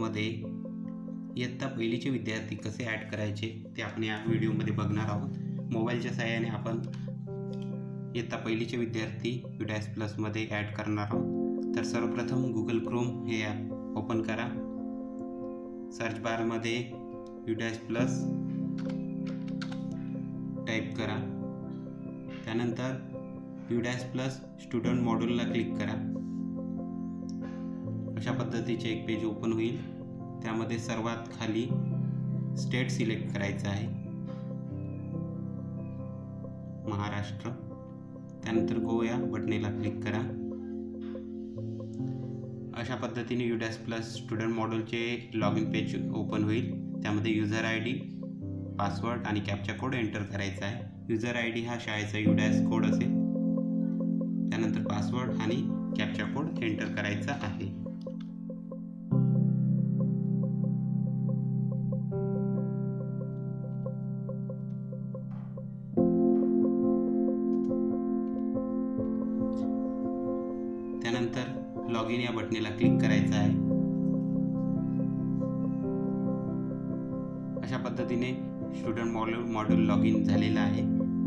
क्लासमध्ये इयत्ता पहिलीचे विद्यार्थी कसे ॲड करायचे ते आपण या व्हिडिओमध्ये बघणार आहोत. मोबाईलच्या सहाय्याने आपण इयत्ता पहिलीचे विद्यार्थी युडॅस प्लसमध्ये ॲड करणार आहोत. तर सर्वप्रथम गुगल क्रोम हे ॲप ओपन करा. सर्च बारमध्ये युडॅस प्लस टाईप करा. त्यानंतर युडॅस प्लस स्टुडंट मॉड्यूलला क्लिक करा. अशा पद्धतीचे एक पेज ओपन होईल. त्यामध्ये सर्वात खाली स्टेट सिलेक्ट करायचं आहे. महाराष्ट्र. त्यानंतर गोवा बटनेला क्लिक करा. अशा पद्धतीने युडॅस प्लस स्टुडंट मॉडेलचे लॉग इन पेज ओपन होईल. त्यामध्ये युजर आय डी पासवर्ड आणि कॅपचा कोड एंटर करायचा आहे. युजर आय डी हा शाळेचा युडॅस कोड असेल. त्यानंतर पासवर्ड आणि कॅपचा कोड एंटर करायचा आहे. लॉग इन या बटनेला क्लिक करायचं आहे. अशा पद्धतीने student module module log in झालेलं आहे.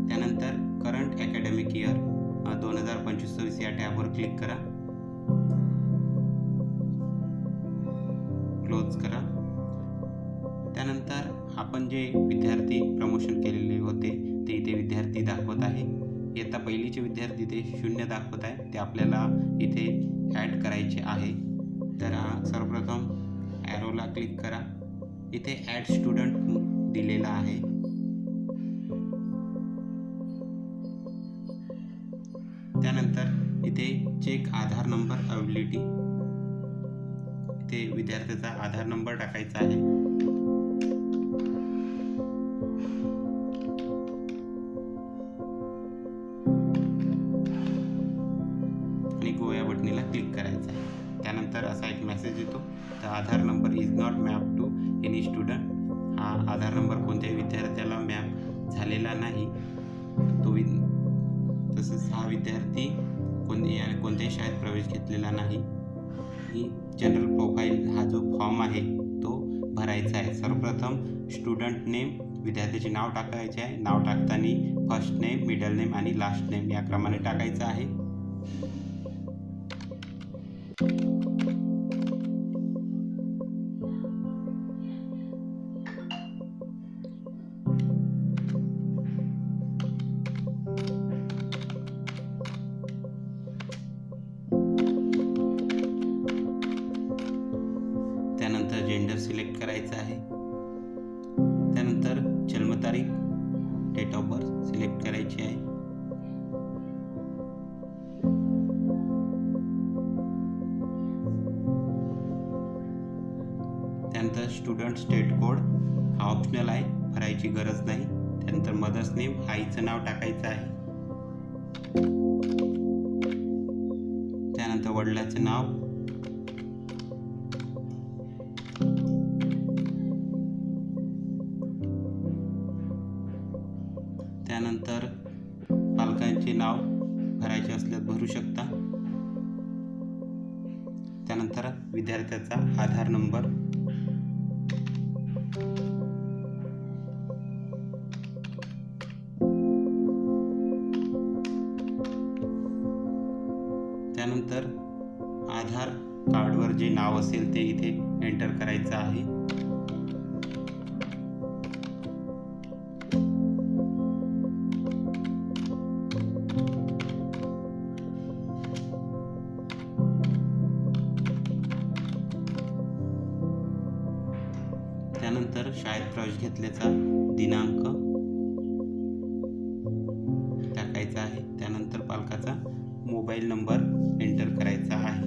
त्यानंतर करंट अकॅडमिक इयर दोन हजार पंचवीस सव्वीस या टॅबवर क्लिक करा. क्लोज करा. त्यानंतर आपण जे विद्यार्थी प्रमोशन केलेले होते ते इथे विद्यार्थी दाखवत आहे. इयत्ता पहिलीचे विद्यार्थी ते शून्य दाखवत आहे ते आपल्याला इथे ॲड करायचे आहे. तर सर्वप्रथम ॲरोला क्लिक करा. इथे ॲड स्टुडंट दिलेला आहे. त्यानंतर इथे चेक आधार नंबर अवेबिलिटी इथे विद्यार्थ्याचा आधार नंबर टाकायचा आहे. असा एक मेसेज येतो. तर Aadhaar number is not map to any student हा आधार नंबर कोणत्याही विद्यार्थ्याला मॅप झालेला नाही. तो वि तसंच हा विद्यार्थी कोण कोणत्याही शाळेत प्रवेश घेतलेला नाही. ही जनरल प्रोफाईल हा जो फॉर्म आहे तो भरायचा आहे. सर्वप्रथम स्टुडंट नेम विद्यार्थ्याचे नाव टाकायचे आहे. नाव टाकताना फर्स्ट नेम मिडल नेम आणि लास्ट नेम या क्रमाने टाकायचं आहे. सिलेक्ट करायचं आहे. त्यानंतर जन्मतारीख डेट ऑफ बर्थ सिलेक्ट करायची आहे. त्यानंतर स्टुडंट स्टेट कोड हा ऑप्शनल आहे भरायची गरज नाही. त्यानंतर मदर्स नेम आईचं नाव टाकायचं आहे. त्यानंतर वडिलाचं नाव तर पालकांचे नाव भरायचे असल्यास भरू शकता. त्यानंतर विद्यार्थ्याचा आधार नंबर. त्यानंतर आधार कार्डवर जे नाव असेल ते इथे एंटर करायचं आहे. त्यानंतर शाळेत प्रवेश घेतल्याचा दिनांक टाकायचा आहे. त्यानंतर पालकाचा मोबाईल नंबर एंटर करायचा आहे.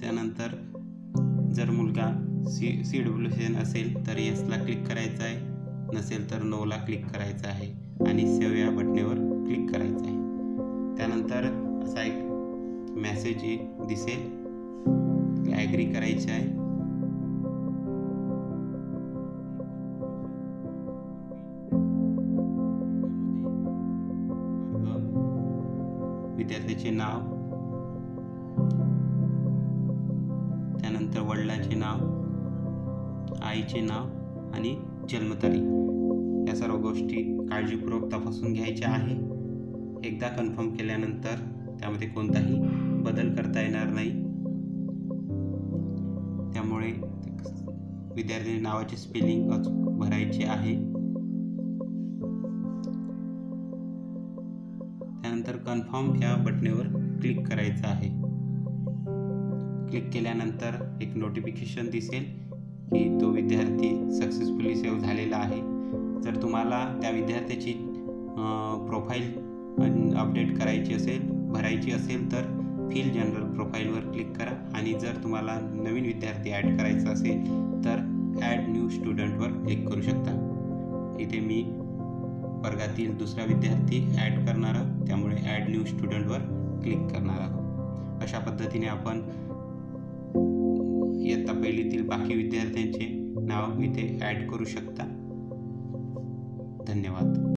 त्यानंतर जर मुलगा सी सी डब्ल्यू एन असेल तर येसला क्लिक करायचं आहे. नसेल तर नोला क्लिक करायचं आहे आणि सेव्ह या बटनेवर क्लिक करायचं आहे. त्यानंतर असा एक मॅसेज दिसेल. ॲग्री करायची आहे. विद्यार्थ्याचे नाव त्यानंतर वडिलांचे नाव आईचे नाव आणि जन्मतारीख या सर्व गोष्टी काळजीपूर्वक तपासून घ्यायच्या आहे एकदा कन्फर्म केल्यानंतर त्यामध्ये कोणताही बदल करता येणार नाही. त्यामुळे विद्यार्थी नावाचे स्पेलिंग अचूक भरायचे आहे. त्यानंतर कन्फर्म या बटनेवर क्लिक करायचं आहे. क्लिक केल्यानंतर एक नोटिफिकेशन दिसेल. की तो विद्यार्थी सक्सेसफुली सेव्ह झालेला आहे. जर तुम्हाला त्या विद्यार्थ्याची प्रोफाईल अपडेट करायची असेल भरायची असेल तर फिल जनरल प्रोफाईलवर क्लिक करा. आणि जर तुम्हाला नवीन विद्यार्थी ॲड करायचा असेल तर ॲड न्यू स्टुडंटवर क्लिक करू शकता. इथे मी वर्गातील दुसरा विद्यार्थी ॲड करणार आहोत. त्यामुळे ॲड न्यू स्टुडंटवर क्लिक करणार आहोत. अशा पद्धतीने आपण इयत्ता पहिलीतील बाकी विद्यार्थ्यांचे नाव इथे ॲड करू शकता. धन्यवाद.